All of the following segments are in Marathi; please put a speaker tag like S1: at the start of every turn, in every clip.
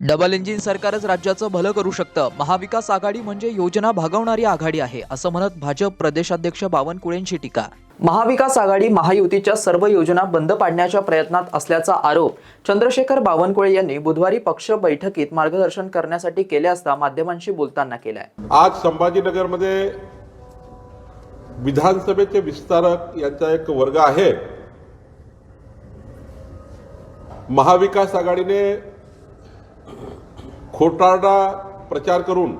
S1: डबल इंजिन सरकारच राज्याचं भलं करू शकतं. महाविकास आघाडी म्हणजे योजना भागवणारी आघाडी आहे असं म्हणत भाजप प्रदेशाध्यक्ष बावनकुळेंची टीका. महाविकास आघाडी महायुतीच्या सर्व योजना बंद पाडण्याच्या प्रयत्नात असल्याचा आरोप चंद्रशेखर बावनकुळे यांनी बुधवारी पक्ष बैठकीत मार्गदर्शन करण्यासाठी केले असता माध्यमांशी बोलताना केलाय.
S2: आज संभाजीनगरमध्ये विधानसभेचे विस्तारक यांचा एक वर्ग आहे. महाविकास आघाडीने खोटारडा प्रचार करून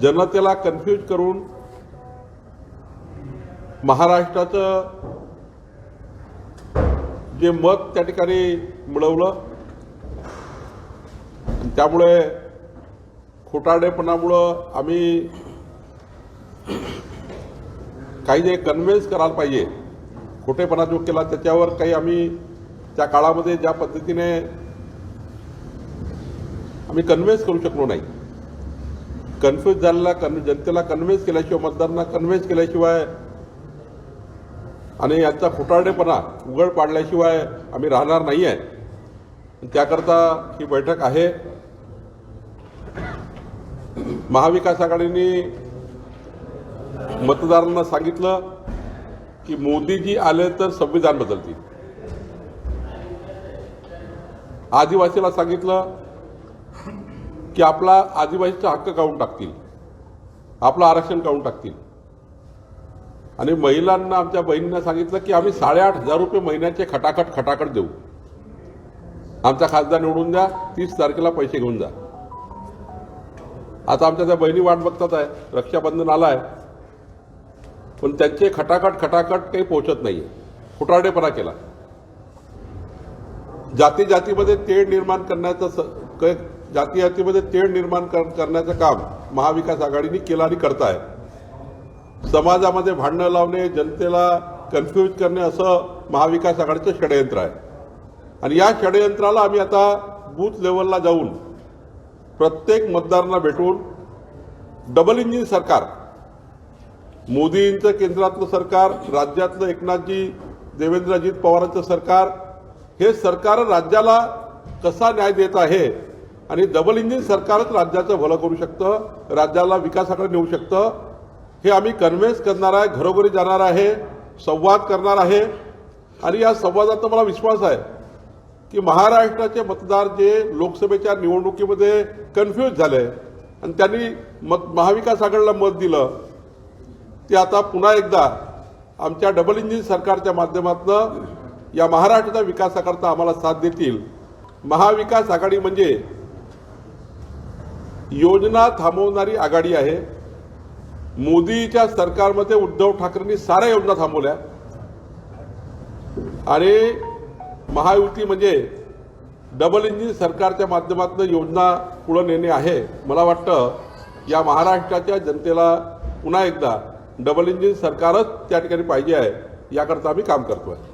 S2: जनतेला कन्फ्यूज करून महाराष्ट्राचं जे मत त्या ठिकाणी मिळवलं त्यामुळे खोटारडेपणामुळं आम्ही काही जे कन्व्हिन्स करायला पाहिजे खोटेपणा जो केला त्याच्यावर काही आम्ही त्या काळामध्ये ज्या पद्धतीने आम्ही कन्व्हिन्स करू शकलो नाही. कन्फ्यूज झालेला कन जनतेला कन्व्हिन्स केल्याशिवाय मतदारांना कन्व्हिन्स केल्याशिवाय आणि याचा फुटाळेपणा उघड पाडल्याशिवाय आम्ही राहणार नाही आहे त्याकरता ही बैठक आहे. महाविकास आघाडीने मतदारांना सांगितलं की मोदीजी आले तर संविधान बदलतील. आदिवासीला सांगितलं की आपला आदिवासीचा हक्क काढून टाकतील. आपलं आरक्षण काढून टाकतील. आणि महिलांना आमच्या बहिणींना सांगितलं की आम्ही साडेआठ हजार रुपये महिन्याचे खटाखट खटाखट देऊ. आमचा खासदार निवडून द्या तीस तारखेला पैसे घेऊन जा. आता आमच्या त्या बहिणी वाट बघतात आहे रक्षाबंधन आला आहे पण त्यांचे खटाखट खटाखट काही पोहोचत नाही फुटारडेपणा केला. जाती जातीमध्ये तेढ निर्माण करण्याचं जाती जातीमध्ये तेढ निर्माण कर- करण्याचं काम महाविकास आघाडीने केलं आणि करत आहे समाजामध्ये भांडणं लावणे जनतेला कन्फ्यूज करणे असं महाविकास आघाडीचं षडयंत्र आहे. आणि या षडयंत्राला आम्ही आता बूथ लेवलला जाऊन प्रत्येक मतदारांना भेटून डबल इंजिन सरकार मोदींचं केंद्रातलं सरकार राज्यातलं एकनाथजी देवेंद्र अजित पवारांचं सरकार हे सरकार राज्याला कसा न्याय देत आहे आणि डबल इंजिन सरकारच राज्याचं भलं करू शकतं राज्याला विकासाकडे नेऊ शकतं. हे आम्ही कन्व्हिन्स करणार आहे घरोघरी जाणार आहे संवाद करणार आहे. आणि या संवादाचा मला विश्वास आहे की महाराष्ट्राचे मतदार जे लोकसभेच्या निवडणुकीमध्ये कन्फ्यूज झाले आणि त्यांनी मत महाविकास आघाडीला मत दिलं ते आता पुन्हा एकदा आमच्या डबल इंजिन सरकारच्या माध्यमातून या महाराष्ट्राच्या विकासाकरता आम्हाला साथ देतील. महाविकास आघाडी म्हणजे योजना थांबवणारी आघाडी आहे. मोदीच्या सरकारमध्ये उद्धव ठाकरेंनी साऱ्या योजना थांबवल्या. आणि महायुती म्हणजे डबल इंजिन सरकारच्या माध्यमातून योजना पुढे नेणे आहे. मला वाटतं या महाराष्ट्राच्या जनतेला पुन्हा एकदा डबल इंजिन सरकारच त्या ठिकाणी पाहिजे आहे. याकरता आम्ही काम करतो आहे